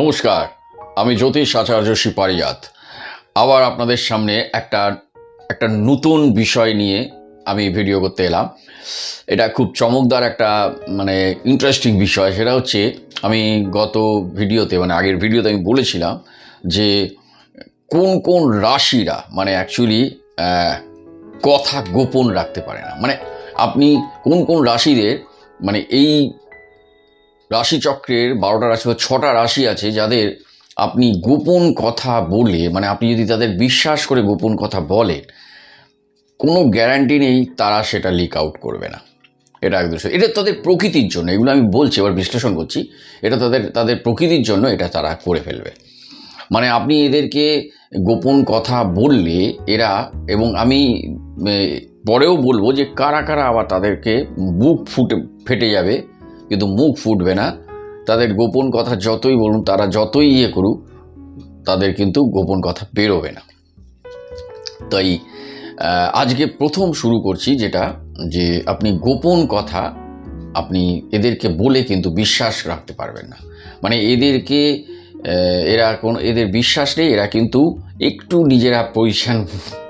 নমস্কার, আমি জ্যোতিষ আচার্য সিপারিয়াত। আবার আপনাদের সামনে একটা একটা নতুন বিষয় নিয়ে আমি ভিডিও করতে এলাম। এটা খুব চমকদার একটা মানে ইন্টারেস্টিং বিষয়। সেটা হচ্ছে, আমি গত ভিডিওতে মানে আগের ভিডিওতে আমি বলেছিলাম যে, কোন কোন রাশিরা মানে অ্যাকচুয়ালি কথা গোপন রাখতে পারে না। মানে আপনি কোন কোন রাশিদের মানে এই রাশিচক্রের বারোটা রাশি বা ছটা রাশি আছে যাদের আপনি গোপন কথা বলে মানে আপনি যদি তাদের বিশ্বাস করে গোপন কথা বলেন, কোনো গ্যারান্টি নেই তারা সেটা লিক আউট করবে না। এটা একদম। এটা তাদের প্রকৃতির জন্য, এগুলো আমি বলছি, এবার বিশ্লেষণ করছি। এটা তাদের তাদের প্রকৃতির জন্য এটা তারা করে ফেলবে। মানে আপনি এদেরকে গোপন কথা বললে এরা, এবং আমি পরেও বলব যে কারা কারা আবার তাদেরকে বুক ফুটে, ফেটে যাবে কিন্তু মুখ ফুটবে না। তাদের গোপন কথা যতই বলুন, তারা যতই ইয়ে করুক, তাদের কিন্তু গোপন কথা বেরোবে না। তাই আজকে প্রথম শুরু করছি যেটা, যে আপনি গোপন কথা আপনি এদেরকে বলে কিন্তু বিশ্বাস রাখতে পারবেন না। মানে এদেরকে এরা কোন, এদের বিশ্বাস নেই, এরা কিন্তু একটু নিজেরা পজিশন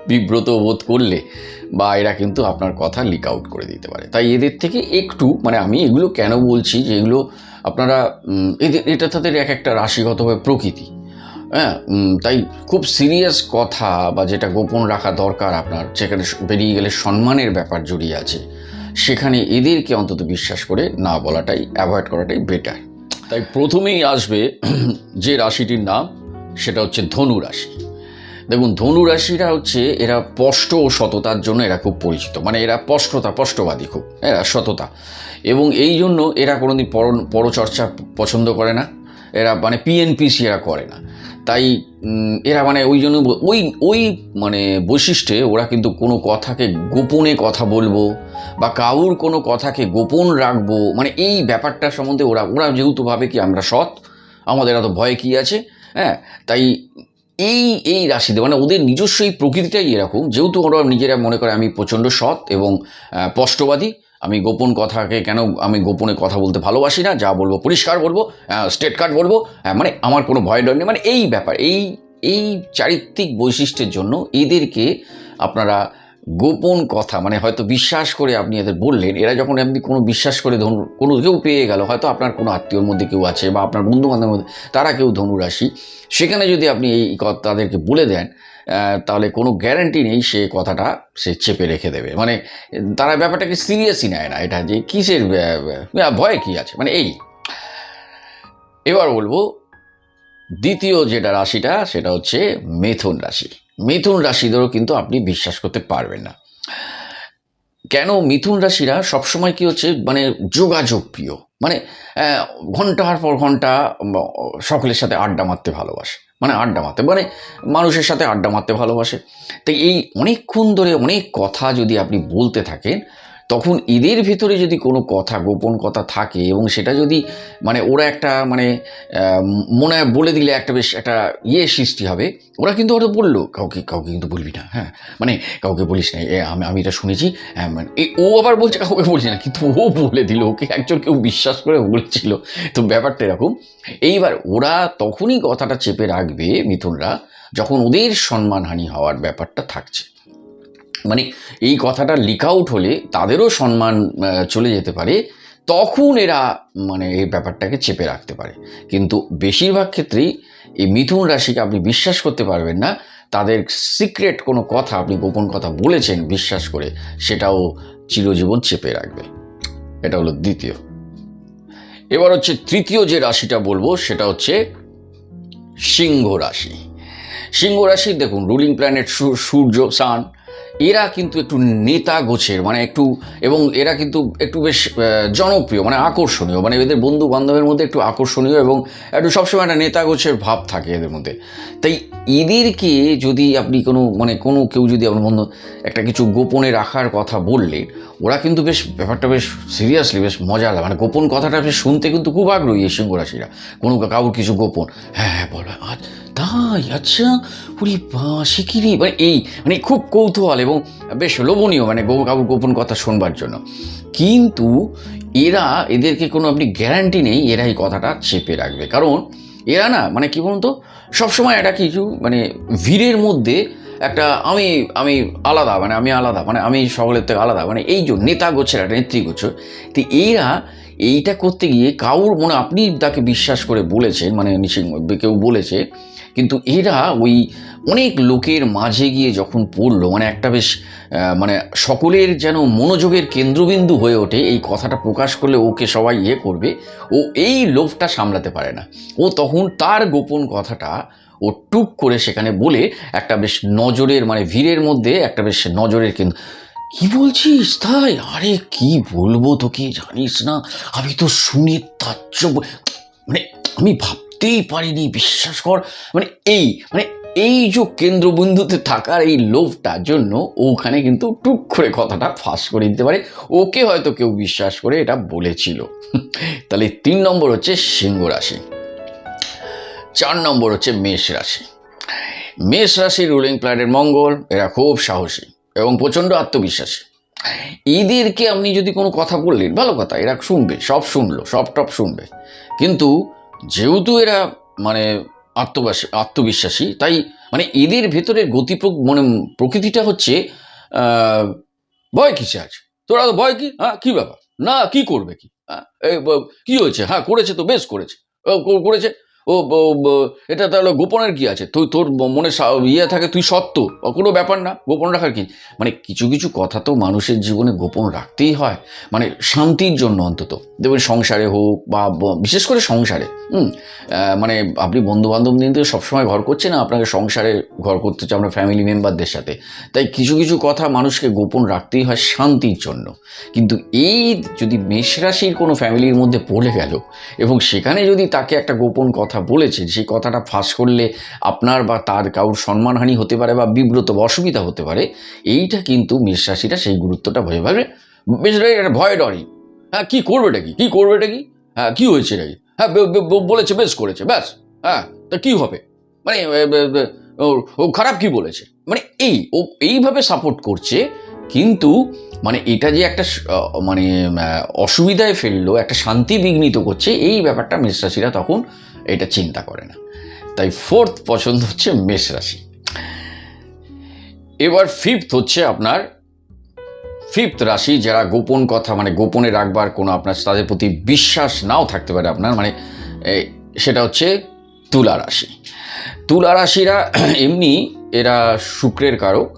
বিব্রত বোধ করলে বা এরা কিন্তু আপনার কথা লিক আউট করে দিতে পারে। তাই এদের থেকে একটু মানে আমি এগুলো কেন বলছি যে এগুলো আপনারা এদের, এটা তাদের এক একটা রাশিগতভাবে প্রকৃতি। হ্যাঁ তাই খুব সিরিয়াস কথা বা যেটা গোপন রাখা দরকার আপনার, যেখানে বেরিয়ে গেলে সম্মানের ব্যাপার জড়িয়ে আছে, সেখানে এদেরকে অন্তত বিশ্বাস করে না বলাটাই অ্যাভয়েড করাটাই বেটার তাই প্রথমেই আসবে যে রাশিটির নাম, সেটা হচ্ছে ধনু রাশি। দেখুন, ধনু রাশিরা হচ্ছে এরা স্পষ্ট ও সততার জন্য এরা খুব পরিচিত। মানে এরা স্পষ্টতা, স্পষ্টবাদী খুব এরা সততা। এবং এই জন্য এরা কোনোদিন পর, পরচর্চা পছন্দ করে না। এরা মানে পিএনপিসি এরা করে না। তাই এরা মানে ওই জন্য ওই ওই মানে বৈশিষ্ট্যে ওরা কিন্তু কোনো কথাকে গোপনে কথা বলব বা কাউর কোনো কথাকে গোপন রাখব মানে এই ব্যাপারটা সম্বন্ধে ওরা ওরা যেহেতু ভাবে কি আমরা সৎ, আমাদের এত ভয় কি আছে হ্যাঁ তাই এই এই রাশিতে মানে ওদের নিজস্ব এই প্রকৃতিটাই এরকম, যেহেতু ওরা নিজেরা মনে করে আমি প্রচণ্ড সৎ এবং স্পষ্টবাদী, আমি গোপন কথাকে কেন আমি গোপনে কথা বলতে ভালোবাসি না, যা বলব পরিষ্কার বলব স্টেট কার্ড বলব মানে আমার কোনো ভয় ডর নেই মানে এই ব্যাপার, এই এই চারিত্রিক বৈশিষ্ট্যের জন্য এদেরকে আপনারা গোপন কথা মানে হয়তো বিশ্বাস করে আপনি এদের বললেন, এরা যখন আপনি কোনো বিশ্বাস করে ধনু কোনো কেউ পেয়ে গেল, হয়তো আপনার কোনো আত্মীয়র মধ্যে কেউ আছে বা আপনার বন্ধু বান্ধবের মধ্যে, তারা কেউ ধনুরাশি, সেখানে যদি আপনি এই তাদেরকে বলে দেন তাহলে কোনো গ্যারান্টি নেই সে কথাটা সে চেপে রেখে দেবে। মানে তারা ব্যাপারটাকে সিরিয়াসই নেয় না, এটা যে কিসের ভয় কি আছে? মানে এই, এবার বলব, দ্বিতীয় যেটা রাশিটা, সেটা হচ্ছে মিথুন রাশি। মিথুন রাশিদেরও কিন্তু আপনি বিশ্বাস করতে পারবেন না। কেন মিথুন রাশিরা সবসময় কি হচ্ছে মানে যোগাযোগ প্রিয় মানে ঘণ্টার পর ঘণ্টা সকলের সাথে আড্ডা মারতে ভালোবাসে মানে আড্ডা মারতে মানে মানুষের সাথে আড্ডা মারতে ভালোবাসে। তাই এই অনেকক্ষণ ধরে অনেক কথা যদি আপনি বলতে থাকেন তখন এদের ভিতরে যদি কোনো কথা গোপন কথা থাকে এবং সেটা যদি মানে ওরা একটা মানে মনে হয় বলে দিলে একটা বেশ একটা ইয়ে সৃষ্টি হবে ওরা কিন্তু হয়তো বলল কাউকে কাউকে কিন্তু বলবি না। হ্যাঁ মানে কাউকে বলিস না। আমি আমি এটা শুনেছি হ্যাঁ, মানে ও আবার বলছে কাউকে বলছি না। কিন্তু ও বলে দিল ওকে একজন কেউ বিশ্বাস করে বলছিল। তো ব্যাপারটা এরকম এইবার ওরা তখনই কথাটা চেপে রাখবে মিথুনরা যখন ওদের সম্মানহানি হওয়ার ব্যাপারটা থাকছে। মানে এই কথাটা লিক আউট হলে তাদেরও সম্মান চলে যেতে পারে। তখন এরা মানে এই ব্যাপারটাকে চেপে রাখতে পারে। কিন্তু বেশিরভাগ ক্ষেত্রেই এই মিথুন রাশিকে আপনি বিশ্বাস করতে পারবেন না। তাদের সিক্রেট কোনো কথা আপনি গোপন কথা বলেছেন বিশ্বাস করে, সেটাও চিরজীবন চেপে রাখবে। এটা হলো দ্বিতীয়। এবার হচ্ছে তৃতীয় যে রাশিটা বলব, সেটা হচ্ছে সিংহ রাশি। সিংহ রাশি, দেখুন রুলিং প্ল্যানেট সূর্য সান এরা কিন্তু একটু নেতা গোছের মানে একটু, এবং এরা কিন্তু একটু বেশ জনপ্রিয় মানে আকর্ষণীয় মানে এদের বন্ধু বান্ধবের মধ্যে একটু আকর্ষণীয় এবং একটু সবসময় একটা নেতা গোছের ভাব থাকে এদের মধ্যে। তাই এদেরকে যদি আপনি কোনো মানে কোনো কেউ যদি আপনার বন্ধু একটা কিছু গোপনে রাখার কথা বললে, ওরা কিন্তু বেশ, ব্যাপারটা বেশ সিরিয়াসলি বেশ মজা লাগে মানে গোপন কথাটা বেশ শুনতে কিন্তু খুব আগ্রহী এই সিংহ রাশিরা কোনো কাউর কিছু গোপন হ্যাঁ হ্যাঁ বলো, আজ তাই আচ্ছা উরি সে কি মানে এই মানে খুব কৌতূহল এবং বেশ লোভনীয় মানে গো কাউর গোপন কথা শোনবার জন্য। কিন্তু এরা, এদেরকে কোনো আপনি গ্যারান্টি নেই, এরা এই কথাটা চেপে রাখবে। কারণ এরা না মানে কি বলুন তো, সবসময় একটা কিছু মানে ভিড়ের মধ্যে একটা আমি আমি আলাদা মানে আমি আলাদা মানে আমি সকলের থেকে আলাদা মানে এই যে নেতা গোছের একটা নেত্রী গোছ তো এরা এইটা করতে গিয়ে কাউর মানে আপনি তাকে বিশ্বাস করে বলেছেন মানে কেউ বলেছে কিন্তু এরা ওই অনেক লোকের মাঝে গিয়ে যখন পড়ল মানে একটা বেশ মানে সকলের যেন মনোযোগের কেন্দ্রবিন্দু হয়ে ওঠে, এই কথাটা প্রকাশ করলে ওকে সবাই ইয়ে করবে, ও এই লোভটা সামলাতে পারে না। ও তখন তার গোপন কথাটা ও টুক করে সেখানে বলে একটা বেশ নজরের মানে ভিড়ের মধ্যে একটা বেশ নজরের কেন্দ্র, কি বলছিস তাই? আরে কি বলব তোকে, জানিস না? আমি তো শুনে তাজ্জব মানে আমি ভাবতেই পারিনি, বিশ্বাস কর। মানে এই মানে এই যে কেন্দ্রবিন্দুতে থাকার এই লোভটার জন্য ওখানে কিন্তু টুক করে কথাটা ফাঁস করে দিতে পারে। ওকে হয়তো কেউ বিশ্বাস করে এটা বলেছিল। তাহলে তিন নম্বর হচ্ছে সিংহ রাশি। চার নম্বর হচ্ছে মেষ রাশি। মেষ রাশির রুলিং প্ল্যানেট মঙ্গল, এরা খুব সাহসী এবং প্রচণ্ড আত্মবিশ্বাসী। এদেরকে আপনি যদি কোনো কথা বললেন, ভালো কথা, এরা শুনবে, সব শুনলো, সব টপ শুনবে। কিন্তু যেহেতু এরা মানে আত্মবাস, আত্মবিশ্বাসী, তাই মানে এদের ভেতরে গতিপ্রক মানে প্রকৃতিটা হচ্ছে ভয় কিসে আছে? তোরা ভয় কি? হ্যাঁ কী ব্যাপার? না, কি করবে কি? হ্যাঁ কী হয়েছে? হ্যাঁ করেছে তো, বেশ করেছে। করেছে? ও এটা তাহলে গোপনের কি আছে? তুই তোর মনে ইয়ে থাকে, তুই সত্য। কোনো ব্যাপার না, গোপন রাখার কি? মানে কিছু কিছু কথা তো মানুষের জীবনে গোপন রাখতেই হয়। মানে শান্তির জন্য অন্তত। দেখবেন সংসারে হোক বা বিশেষ করে সংসারে, হুম? মানে আপনি বন্ধু বান্ধব নিয়ে তো সবসময় ঘর করছে না, আপনাকে সংসারে ঘর করতে হচ্ছে আপনার ফ্যামিলি মেম্বারদের সাথে। তাই কিছু কিছু কথা মানুষকে গোপন রাখতেই হয় শান্তির জন্য। কিন্তু এই যদি মেষ রাশির কোনো ফ্যামিলির মধ্যে পড়ে গেল এবং সেখানে যদি তাকে একটা গোপন কথা বলেছে সেই কথাটা ফাঁস করলে আপনার বা তার কারোর সম্মানহানি হতে পারে বা বিব্রত বা অসুবিধা হতে পারে। এইটা কিন্তু মেষ রাশিটা সেই গুরুত্বটা ভয় পাবে। মেষ রাশি একটা ভয় ডরি। হ্যাঁ কী করবে এটা কি? কী করবে এটা কি? হ্যাঁ কী হয়েছে এটা কি? হ্যাঁ বলেছে, বেশ করেছে, ব্যাস। হ্যাঁ তা কী হবে? মানে ও খারাপ কি বলেছে? মানে এই, ও এইভাবে সাপোর্ট করছে, কিন্তু মানে এটা যে একটা মানে অসুবিধায় ফেলল, একটা শান্তি বিঘ্নিত করছে, এই ব্যাপারটা মেষ রাশিরা তখন এটা চিন্তা করে না। তাই ফোর্থ পছন্দ হচ্ছে মেষ রাশি। এবার ফিফথ হচ্ছে আপনার ফিফথ রাশি যারা গোপন কথা মানে গোপনে রাখবার কোনো আপনার, তাদের প্রতি বিশ্বাস নাও থাকতে পারে আপনার মানে সেটা হচ্ছে তুলা রাশি। তুলা রাশিরা এমনি এরা শুক্রের কারক,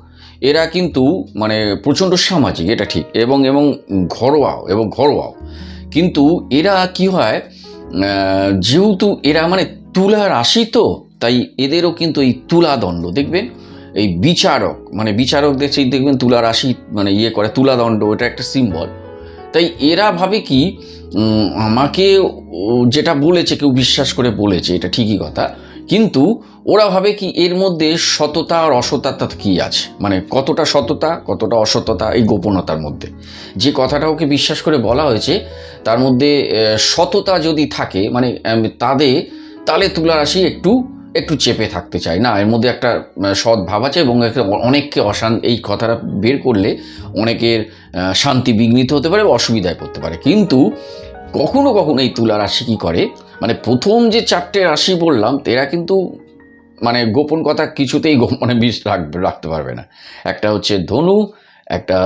এরা কিন্তু মানে প্রচণ্ড সামাজিক, এটা ঠিক, এবং এবং ঘরোয়াও এবং ঘরোয়াও। কিন্তু এরা কি হয় যেহেতু এরা মানে তুলা রাশি তো, তাই এদেরও কিন্তু এই তুলা দণ্ড, দেখবেন? এই বিচারক মানে বিচারকদের সেই দেখবেন তুলা রাশি মানে ইয়ে করে তুলাদণ্ড এটা একটা সিম্বল তাই এরা ভাবে কি আমাকে যেটা বলেছে, কেউ বিশ্বাস করে বলেছে, এটা ঠিকই কথা। কিন্তু ওরা ভাবে কি এর মধ্যে সততা আর অসততা কি আছে? মানে কতটা সততা, কতটা অসততা এই গোপনতার মধ্যে? যে কথাটা ওকে বিশ্বাস করে বলা হয়েছে, তার মধ্যে সততা যদি থাকে মানে তাদের, তালে তুলা রাশি একটু একটু চেপে থাকতে চায়। না, এর মধ্যে একটা সৎ ভাব আছে এবং অনেককে অশান, এই কথাটা বের করলে অনেকের শান্তি বিঘ্নিত হতে পারে অসুবিধায় পড়তে পারে। কিন্তু কখনো কখনো এই তুলা রাশি কী করে? মানে প্রথম যে চারটে রাশি বললাম, এরা কিন্তু মানে গোপন কথা কিছুতেই মানে বিষ রাখবে রাখতে পারবে না। একটা হচ্ছে ধনু, একটা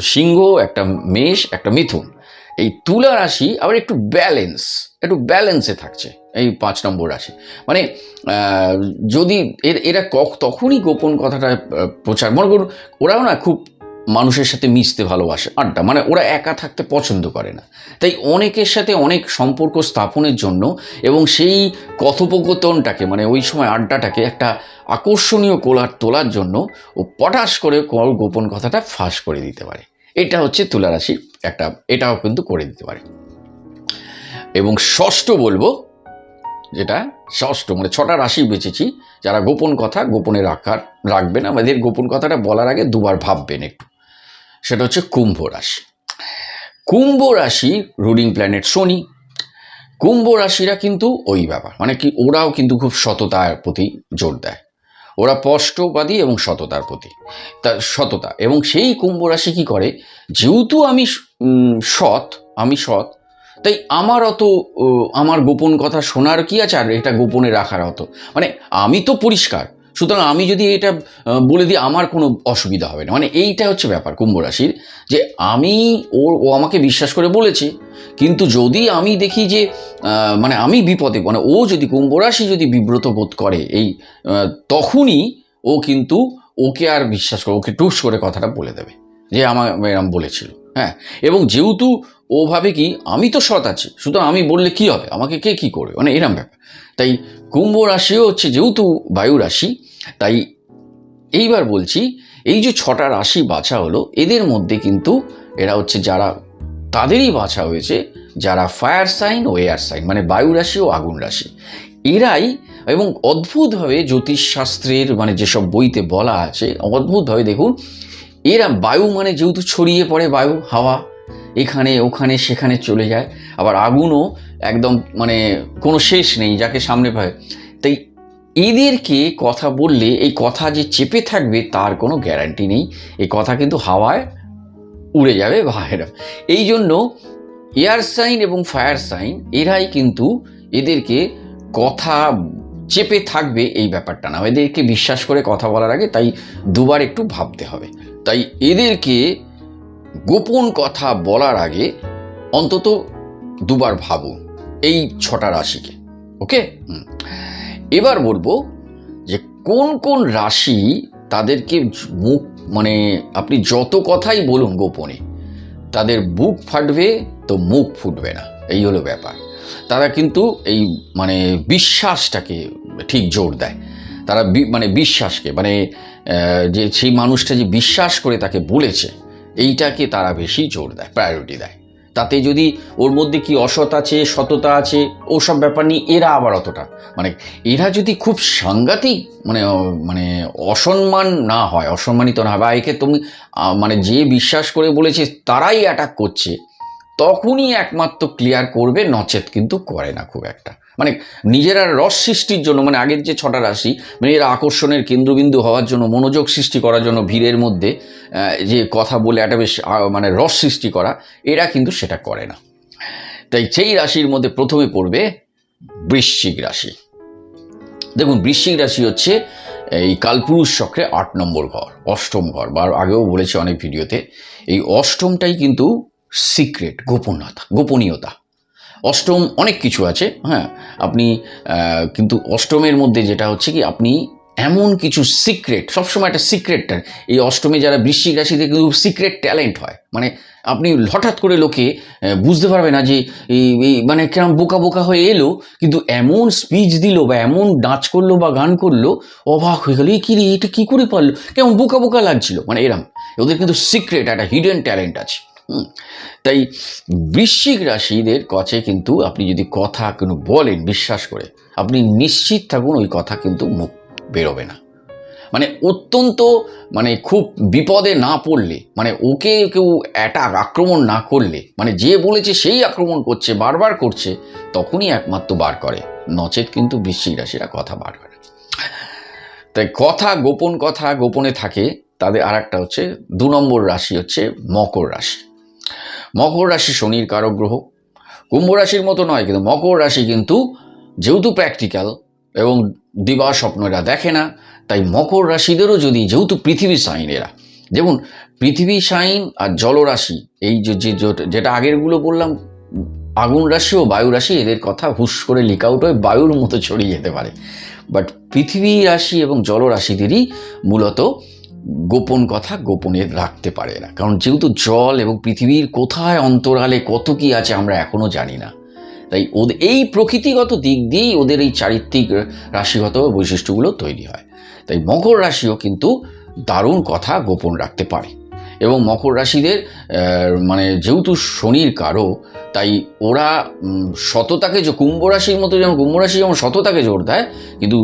সিংহ, একটা মেষ, একটা মিথুন। এই তুলা রাশি আবার একটু ব্যালেন্স একটু ব্যালেন্সে থাকছে এই পাঁচ নম্বর রাশি। মানে যদি এর তখনই গোপন কথাটা প্রচার মনে করুন, ওরাও না খুব মানুষের সাথে মিশতে ভালোবাসে, আড্ডা। মানে ওরা একা থাকতে পছন্দ করে না। তাই অনেকের সাথে অনেক সম্পর্ক স্থাপনের জন্য এবং সেই কথোপকথনটাকে মানে ওই সময় আড্ডাটাকে একটা আকর্ষণীয় কোলার তোলার জন্য ও পটাশ করে কোনো গোপন কথাটা ফাঁস করে দিতে পারে। এটা হচ্ছে তুলা রাশি একটা, এটাও কিন্তু করে দিতে পারে। এবং ষষ্ঠ বলব, যেটা ষষ্ঠ মানে ছটা রাশি বেঁচেছি যারা গোপন কথা গোপনে রাখার রাখবেন আমাদের গোপন কথাটা বলার আগে দুবার ভাববেন একটু। সেটা হচ্ছে কুম্ভ রাশি। কুম্ভ রাশি রুলিং প্ল্যানেট শনি। কুম্ভ রাশিরা কিন্তু ওই ব্যাপার মানে কি ওরাও কিন্তু খুব সততার প্রতি জোর দেয়। ওরা স্পষ্টবাদী এবং সততার প্রতি তার সততা। এবং সেই কুম্ভ রাশি কী করে? যেহেতু আমি সৎ আমি সৎ, তাই আমার অত আমার গোপন কথা শোনার কি আছে? আর এটা গোপনে রাখার অত। মানে আমি তো পরিষ্কার সুতরাং আমি যদি এটা বলে দিই, আমার কোনো অসুবিধা হবে না। মানে এইটা হচ্ছে ব্যাপার কুম্ভ রাশির, যে আমি ওর, ও আমাকে বিশ্বাস করে বলেছে, কিন্তু যদি আমি দেখি যে মানে আমি বিপদে মানে ও যদি কুম্ভ রাশি যদি বিব্রত বোধ করে এই তখনই ও কিন্তু ওকে আর বিশ্বাস করে, ওকে টুস করে কথাটা বলে দেবে, যে আমার এরম বলেছিল। হ্যাঁ এবং যেহেতু ও ভাবে কি, আমি তো সৎ আছি, সুতরাং আমি বললে কি হবে? আমাকে কে কি করবে? মানে এরম ব্যাপার। তাই কুম্ভ রাশিও হচ্ছে, যেহেতু বায়ু রাশি, তাই এইবার বলছি, এই যে ছটা রাশি বাছা হলো, এদের মধ্যে কিন্তু এরা হচ্ছে যারা, তাদেরই বাছা হয়েছে, যারা ফায়ার সাইন ও এয়ার সাইন মানে বায়ু রাশি ও আগুন রাশি। এরাই এবং অদ্ভুতভাবে জ্যোতিষশাস্ত্রের মানে যেসব বইতে বলা আছে, অদ্ভুতভাবে দেখুন এরা বায়ু মানে যেহেতু ছড়িয়ে পড়ে বায়ু, হাওয়া, এখানে, ওখানে, সেখানে চলে যায়। আবার আগুনও একদম মানে কোনো শেষ নেই, যাকে সামনে পায়। তাই এদেরকে কথা বললে, এই কথা যে চেপে থাকবে, তার কোনো গ্যারান্টি নেই। এই কথা কিন্তু হাওয়ায় উড়ে যাবে বাইরে এই জন্য এয়ার সাইন এবং ফায়ার সাইন, এরাই কিন্তু এদেরকে কথা চেপে থাকবে এই ব্যাপারটা না। এদেরকে বিশ্বাস করে কথা বলার আগে তাই দুবার একটু ভাবতে হবে। তাই এদেরকে গোপন কথা বলার আগে অন্তত দুবার ভাবুন এই ছটা রাশিকে, ওকে? এবার বলব যে কোন কোন রাশি তাদেরকে মুখ মানে আপনি যত কথাই বলুন গোপনে, তাদের বুক ফাটবে তো মুখ ফুটবে না, এই হলো ব্যাপার। তারা কিন্তু এই মানে বিশ্বাসটাকে ঠিক জোর দেয়। তারা মানে বিশ্বাসকে মানে যে সেই মানুষটা যে বিশ্বাস করে তাকে বলেছে, এইটাকে তারা বেশি জোর দেয় প্রায়োরিটি দেয়। তাতে যদি ওর মধ্যে কি অসৎ আছে, সততা আছে, ওসব ব্যাপার নিয়ে এরা আবার অতটা মানে এরা যদি খুব সাংঘাতিক মানে মানে অসম্মান না হয়, অসম্মানিত না হয়, বা একে তুমি মানে যে বিশ্বাস করে বলেছে তারাই অ্যাটাক করছে, তখনই একমাত্র ক্লিয়ার করবে, নচেত কিন্তু করে না খুব একটা। মানে নিজেরা রস সৃষ্টির জন্য মানে আগের যে ছটা রাশি মানে এরা আকর্ষণের কেন্দ্রবিন্দু হওয়ার জন্য, মনোযোগ সৃষ্টি করার জন্য ভিড়ের মধ্যে যে কথা বলে একটা বেশ মানে রস সৃষ্টি করা, এরা কিন্তু সেটা করে না। তাই সেই রাশির মধ্যে প্রথমে পড়বে বৃশ্চিক রাশি। দেখুন, বৃশ্চিক রাশি হচ্ছে এই কালপুরুষ চক্রে আট নম্বর ঘর, অষ্টম ঘর, বা আগেও বলেছি অনেক ভিডিওতে, এই অষ্টমটাই কিন্তু সিক্রেট গোপনতা গোপনীয়তা। অষ্টম অনেক কিছু আছে হ্যাঁ। আপনি কিন্তু অষ্টমের মধ্যে যেটা হচ্ছে কি, আপনি এমন কিছু সিক্রেট সবসময় একটা সিক্রেট এই অষ্টমে যারা বৃশ্চিক রাশিতে কিন্তু সিক্রেট ট্যালেন্ট হয়। মানে আপনি হঠাৎ করে লোকে বুঝতে পারবে না যে এই মানে কেমন বোকা বোকা হয়ে এলো, কিন্তু এমন স্পিচ দিল বা এমন নাচ করল বা গান করল, অবাক হয়ে গেলো এই কী রে, এটা কী করে পারল? কেমন বোকা বোকা লাগছিল। মানে এরম। ওদের কিন্তু সিক্রেট একটা হিডেন ট্যালেন্ট আছে। তাই বৃশ্চিক রাশিদের কাছে কিন্তু আপনি যদি কথা কোনো বলেন, বিশ্বাস করে, আপনি নিশ্চিত থাকুন ওই কথা কিন্তু মুখ বেরোবে না। মানে অত্যন্ত মানে খুব বিপদে না পড়লে মানে ওকে কেউ অ্যাটাক আক্রমণ না করলে মানে যে বলেছে সেই আক্রমণ করছে, বারবার করছে, তখনই একমাত্র বার করে। নচেত কিন্তু বৃশ্চিক রাশিরা কথা বার করে। তাই কথা গোপন কথা গোপনে থাকে, তাদের আর একটা হচ্ছে দু নম্বর রাশি হচ্ছে মকর রাশি। মকর রাশি শনির কারক গ্রহ। কুম্ভ রাশির মতো নয়, কিন্তু মকর রাশি কিন্তু যেহেতু প্র্যাকটিক্যাল এবং দিবা স্বপ্ন এরা দেখে না, তাই মকর রাশিদেরও যদি যেহেতু পৃথিবী সাইন এরা। দেখুন, পৃথিবী সাইন আর জলরাশি এই যে- যেটা আগেরগুলো বললাম, আগুন রাশি ও বায়ু রাশি, এদের কথা হুশ করে লিক আউট হয়ে বায়ুর মতো ছড়িয়ে যেতে পারে। বাট পৃথিবী রাশি এবং জলরাশিদেরই মূলত গোপন কথা গোপনে রাখতে পারে না। কারণ যেহেতু জল এবং পৃথিবীর কোথায় অন্তরালে কত কি আছে আমরা এখনও জানি না। তাই ওদের এই প্রকৃতিগত দিক দিয়েই ওদের এই চারিত্রিক রাশিগত বৈশিষ্ট্যগুলো তৈরি হয়। তাই মকর রাশিও কিন্তু দারুণ কথা গোপন রাখতে পারে। এবং মকর রাশিদের মানে যেহেতু শনির কারও তাই ওরা সততাকে যে কুম্ভ রাশির মতো যেমন, কুম্ভ রাশি যেমন সততাকে জোর দেয়, কিন্তু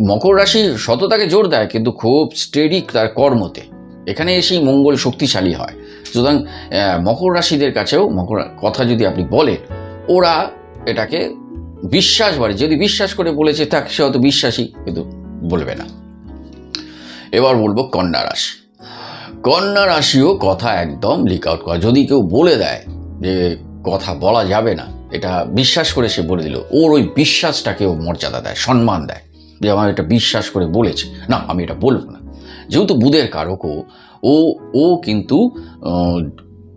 মকর রাশি সততাকে জোর দেয়, কিন্তু খুব স্টেডি তার কর্মতে। এখানে এসেই মঙ্গল শক্তিশালী হয়। সুতরাং মকর রাশিদের কাছেও, মকর কথা যদি আপনি বলেন, ওরা এটাকে বিশ্বাস বাড়ে। যদি বিশ্বাস করে বলেছে, থাক, সে হয়তো বিশ্বাসী, কিন্তু বলবে না। এবার বলব কন্যা রাশি। কন্যা রাশিও কথা একদম লিক আউট করে। যদি কেউ বলে দেয় যে কথা বলা যাবে না। এটা বিশ্বাস করে সে বলে দিল। ওর ওই বিশ্বাসটাকে ও মর্যাদা দেয়, সম্মান দেয়। যে আমার এটা বিশ্বাস করে বলেছে। না, আমি এটা বলব না। যেহেতু বুধের কারক ও ও ও কিন্তু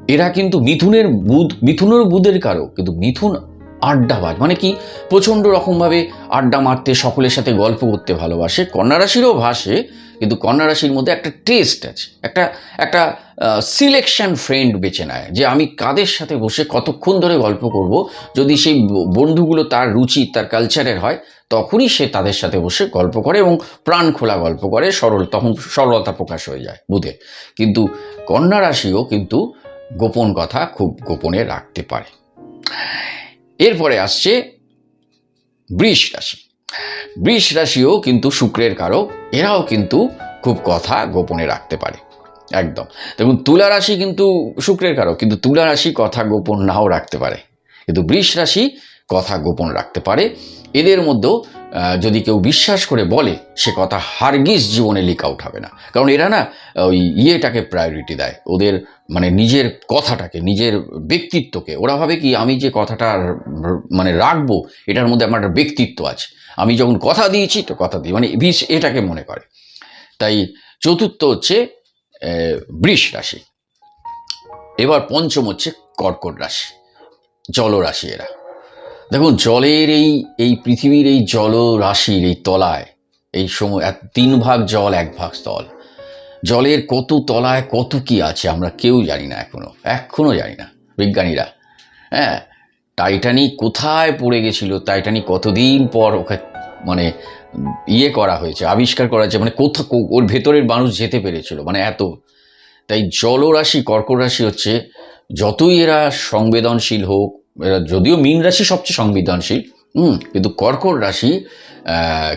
এরা কিন্তু মিথুনের বুধ মিথুনের বুধের কারক, কিন্তু মিথুন আড্ডাবাজ মানে কি? প্রচণ্ড রকমভাবে আড্ডা মারতে, সকলের সাথে গল্প করতে ভালোবাসে। কন্যা রাশিরও ভাসে, কিন্তু কন্যা রাশির মধ্যে একটা টেস্ট আছে। একটা একটা সিলেকশন ফ্রেন্ড বেছে নেয় যে আমি কাদের সাথে বসে কতক্ষণ ধরে গল্প করব। যদি সেই বন্ধুগুলো তার রুচি, তার কালচারের হয়, তখনই সে তাদের সাথে বসে গল্প করে এবং প্রাণ খোলা গল্প করে, সরল, তখন সরলতা প্রকাশ হয়ে যায় বুধে। কিন্তু কন্যা রাশিও কিন্তু গোপন কথা খুব গোপনে রাখতে পারে। এরপরে আসছে বৃষ রাশি। বৃষ রাশিও কিন্তু শুক্রের কারক, এরাও কিন্তু খুব কথা গোপনে রাখতে পারে। একদম। দেখুন, তুলা রাশি কিন্তু শুক্রের কারক, কিন্তু তুলা রাশি কথা গোপন নাও রাখতে পারে। কিন্তু বৃষ রাশি কথা গোপন রাখতে পারে। এদের মধ্যেও যদি কেউ বিশ্বাস করে বলে, সে কথা হারগিজ জীবনে লিক আউট হবে না। কারণ এরা না, ওই ইয়েটাকে প্রায়োরিটি দেয়। ওদের মানে নিজের কথাটাকে, নিজের ব্যক্তিত্বকে। ওরা ভাবে কি, আমি যে কথাটা মানে রাখব, এটার মধ্যে আমার ব্যক্তিত্ব আছে। আমি যখন কথা দিয়েছি, তো কথা দিই মানে বিষ এটাকে মনে করে। তাই চতুর্থ হচ্ছে বৃষ রাশি। এবার পঞ্চম হচ্ছে কর্কট রাশি, জলরাশি এরা। দেখুন, জলের এই এই পৃথিবীর এই জল রাশির এই তলায়, এই সময় এক, তিন ভাগ জল, এক ভাগ স্থল। জলের কত তলায় কত কি আছে আমরা কেউ জানি না এখনও এখনও জানি না, বিজ্ঞানীরা। হ্যাঁ টাইটানিক কোথায় পড়ে গেছিল, টাইটানিক কতদিন পর ওকে মানে ইয়ে করা হয়েছে, আবিষ্কার করা হয়েছে মানে কোথা ওর ভেতরের মানুষ যেতে পেরেছিল মানে এত। তাই জলরাশি, কর্কট রাশি হচ্ছে, যতই এরা সংবেদনশীল হোক এরা যদিও মীন রাশি সবচেয়ে সংবেদনশীল, হুম, কিন্তু কর্কট রাশি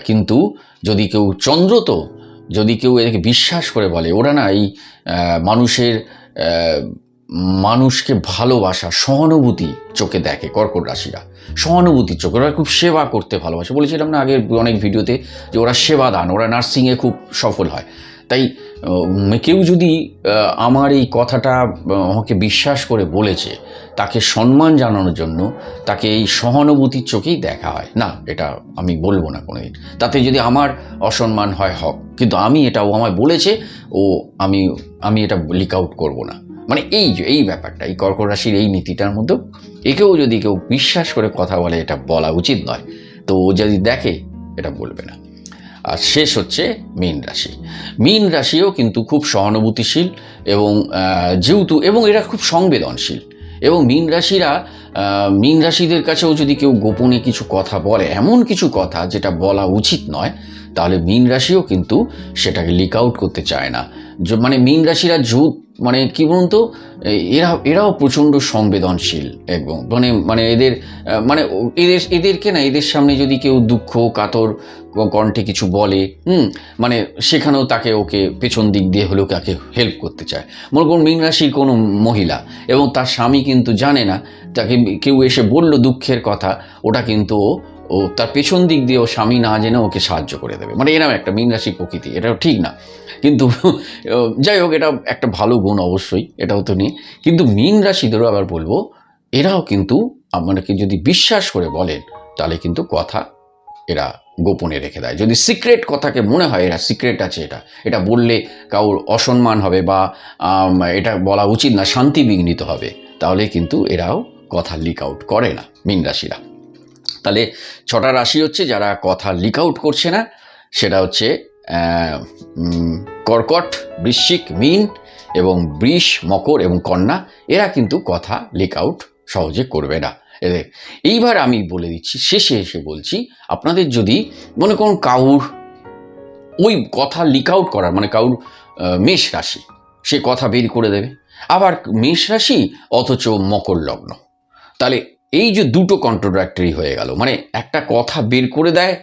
কিন্তু যদি কেউ চন্দ্র তো, যদি কেউ এদেরকে বিশ্বাস করে বলে, ওরা না এই মানুষের মানুষকে ভালোবাসা, সহানুভূতি চোখে দেখে কর্কট রাশিরা। সহানুভূতির চোখে, ওরা খুব সেবা করতে ভালোবাসে। বলেছিলাম না আগের অনেক ভিডিওতে যে ওরা সেবা দান ওরা নার্সিংয়ে খুব সফল হয়। তাই কেউ যদি আমার এই কথাটা আমাকে বিশ্বাস করে বলেছে, তাকে সম্মান জানানোর জন্য তাকে এই সহানুভূতির চোখেই দেখা হয়। না, এটা আমি বলব না কোনোদিন। তাতে যদি আমার অসম্মান হয়, হক। কিন্তু আমি এটা ও আমায় বলেছে, ও আমি আমি এটা লিক আউট করব না। মানে এই এই ব্যাপারটা, এই কর্কট রাশির এই নীতিটার মধ্যে একেও যদি কেউ বিশ্বাস করে কথা বলে, এটা বলা উচিত নয়। তো ও যদি দেখে, এটা বলবে না। আর শেষ হচ্ছে মীন রাশি। মীন রাশিও কিন্তু খুব সহানুভূতিশীল এবং যেহেতু, এবং এরা খুব সংবেদনশীল। এবং মীন রাশিরা মীন রাশিদের কাছেও যদি কেউ গোপনে কিছু কথা বলে, এমন কিছু কথা যেটা বলা উচিত নয়, তাহলে মীন রাশিও কিন্তু সেটাকে লিক আউট করতে চায় না। মানে মীন রাশিরা জুত মানে কি বলুন তো এরা, এরাও প্রচণ্ড সংবেদনশীল এবং মানে মানে এদের মানে এদের, এদেরকে না, এদের সামনে যদি কেউ দুঃখ, কাতর কণ্ঠে কিছু বলে, হুম মানে সেখানেও তাকে ওকে পেছন দিক দিয়ে হলেও তাকে হেল্প করতে চায়। মনে করুন, মীন রাশির কোনো মহিলা এবং তার স্বামী কিন্তু জানে না, তাকে কেউ এসে বলল দুঃখের কথা, ওটা কিন্তু ও ও তার পেছন দিক দিয়ে ও স্বামী না জেনে ওকে সাহায্য করে দেবে। মানে এরকম একটা মীন রাশির প্রকৃতি, এটাও ঠিক না। কিন্তু যাই হোক, এটা একটা ভালো গুণ অবশ্যই, এটাও তো নেই কিন্তু মীন রাশিদেরও আবার বলব, এরাও কিন্তু আপনাকে যদি বিশ্বাস করে বলেন, তাহলে কিন্তু কথা এরা গোপনে রেখে দেয়। যদি সিক্রেট কথাকে মনে হয়, এরা সিক্রেট আছে এটা এটা বললে কাউর অসম্মান হবে বা এটা বলা উচিত না, শান্তি বিঘ্নিত হবে, তাহলে কিন্তু এরাও কথা লিক আউট করে না, মীন রাশিরা। তাহলে ছটা রাশি হচ্ছে যারা কথা লিক আউট করছে না, সেটা হচ্ছে কর্কট, বৃশ্চিক, মীন এবং বৃষ, মকর এবং কন্যা, এরা কিন্তু কথা লিক আউট সহজে করবে না। এদের এইবার আমি বলে দিচ্ছি, শেষে এসে বলছি, আপনাদের যদি মনে করুন কাউর ওই কথা লিক আউট করার মানে কাউর মেষ রাশি, সে কথা বের করে দেবে। আবার মেষ রাশি অথচ মকর লগ্ন। তাহলে এই যে দুটো কন্ট্রোডাক্টরি হয়ে গেল মানে একটা কথা বের করে দেয়,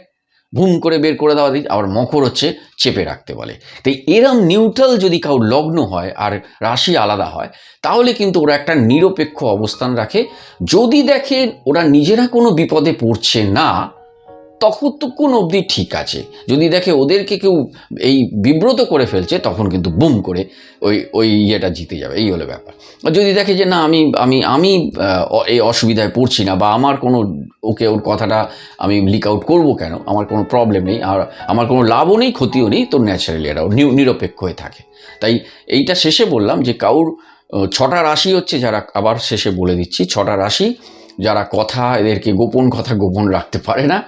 ভুম করে বের করে দেওয়া দিই আবার মকর হচ্ছে চেপে রাখতে বলে। তাই এরম নিউট্রাল যদি কাউ লগ্ন হয় আর রাশি আলাদা হয়, তাহলে কিন্তু ওরা একটা নিরপেক্ষ অবস্থান রাখে। যদি দেখে ওরা নিজেরা কোনো বিপদে পড়ছে না তখন অবধি ঠিক আছে। যদি দেখে ওদেরকে কেউ এই বিব্রত করে ফেলছে, তখন কিন্তু বুম করে ওই ওই ইয়েটা জিতে যাবে। এই হলো ব্যাপার। যদি দেখে যে না, আমি আমি আমি এই অসুবিধায় পড়ছি না বা আমার কোনো ওকে ওর কথাটা আমি লিক আউট করব কেন? আমার কোনো প্রবলেম নেই। আর আমার কোনো লাভও নেই, ক্ষতিও নেই, তো ন্যাচারালি নি- নিরপেক্ষ হয়ে থাকে। তাই এইটা শেষে বললাম যে কাউর ছটা রাশি হচ্ছে যারা আবার শেষে বলে দিচ্ছি। ছটা রাশি যারা কথা এদেরকে গোপন কথা গোপন রাখতে পারে না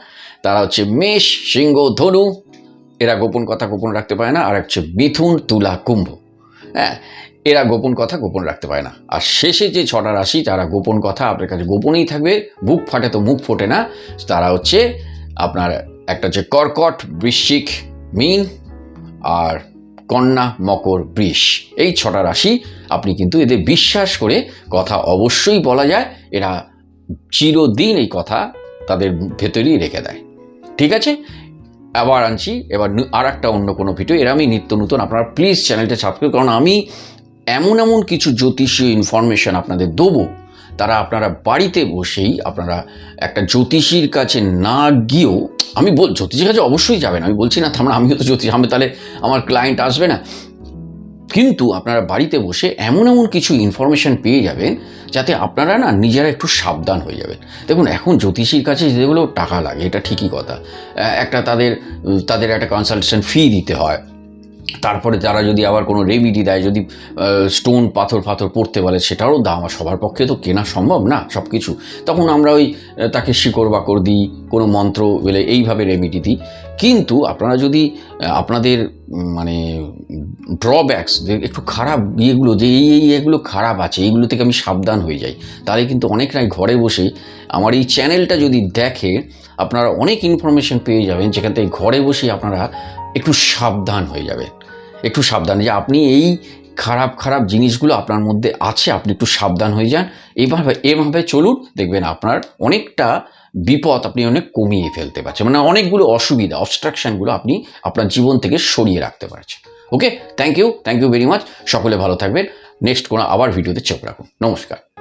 তারা হচ্ছে মেষ, সিংহ, ধনু। এরা গোপন কথা গোপন রাখতে পারে না। আর হচ্ছে মিথুন, তুলা, কুম্ভ। হ্যাঁ এরা গোপন কথা গোপন রাখতে পারে না। আর শেষে যে ছটা রাশি যারা গোপন কথা আপনার কাছে গোপনেই থাকবে। বুক ফাটে তো মুখ ফোটে না। তারা হচ্ছে আপনার একটা হচ্ছে কর্কট, বৃশ্চিক, মিন আর কন্যা, মকর, বৃষ। এই ছটা রাশি আপনি কিন্তু এদের বিশ্বাস করে কথা অবশ্যই বলা যায়। এরা চিরদিন এই কথা তাদের ভেতরেই রেখে দেয়। ঠিক আছে? আবার আনছি, এবার আর একটা অন্য কোনো ভিডিও এর আমি নিত্য নতুন, আপনারা প্লিজ চ্যানেলটা সাবস্ক্রাইব কারণ আমি এমন এমন কিছু জ্যোতিষীয় ইনফরমেশান আপনাদের দেবো। তারা আপনারা বাড়িতে বসেই আপনারা একটা জ্যোতিষীর কাছে না গিয়েও, আমি বল জ্যোতিষীর কাছে অবশ্যই যাবেন। আমি বলছি না আমরা আমিও তো জ্যোতিষ, আমি তাহলে আমার ক্লায়েন্ট আসবে না। কিন্তু আপনারা বাড়িতে বসে এমন এমন কিছু ইনফরমেশান পেয়ে যাবেন যাতে আপনারা না নিজেরা একটু সাবধান হয়ে যাবেন। দেখুন, এখন জ্যোতিষীর কাছে যেগুলো টাকা লাগে, এটা ঠিকই কথা। একটা তাদের তাদের একটা কনসালটেশন ফি দিতে হয়। তারপরে তারা যদি আবার কোনো রেমিডি দেয়, যদি স্টোন পাথর ফাথর পড়তে বলে, সেটারও দাম সবার পক্ষে তো কেনা সম্ভব না সব কিছু তখন আমরা ওই তাকে শিকড় বাকড় দিই, কোনো মন্ত্র বলে এইভাবে রেমিডি দিই। কিন্তু আপনারা যদি আপনাদের মানে ড্রব্যাকস একটু খারাপ ইয়েগুলো, যে এই এই এগুলো খারাপ আছে, এইগুলো থেকে আমি সাবধান হয়ে যাই, তাহলে কিন্তু অনেকটাই ঘরে বসে আমার এই চ্যানেলটা যদি দেখে, আপনারা অনেক ইনফরমেশন পেয়ে যাবেন, যেখান থেকে ঘরে বসে আপনারা একটু সাবধান হয়ে যাবেন। একটু সাবধান যে আপনি এই খারাপ খারাপ জিনিসগুলো আপনার মধ্যে আছে, আপনি একটু সাবধান হয়ে যান। এভাবে এভাবে চলুন, দেখবেন আপনার অনেকটা বিপদ আপনি অনেক কমিয়ে ফেলতে পারছেন। মানে অনেকগুলো অসুবিধা অবস্ট্রাকশনগুলো আপনি আপনার জীবন থেকে সরিয়ে রাখতে পারছেন। Okay thank you thank you very much সকলে ভালো থাকবেন। নেক্সট কোনো আবার ভিডিওতে চোখ রাখুন। নমস্কার।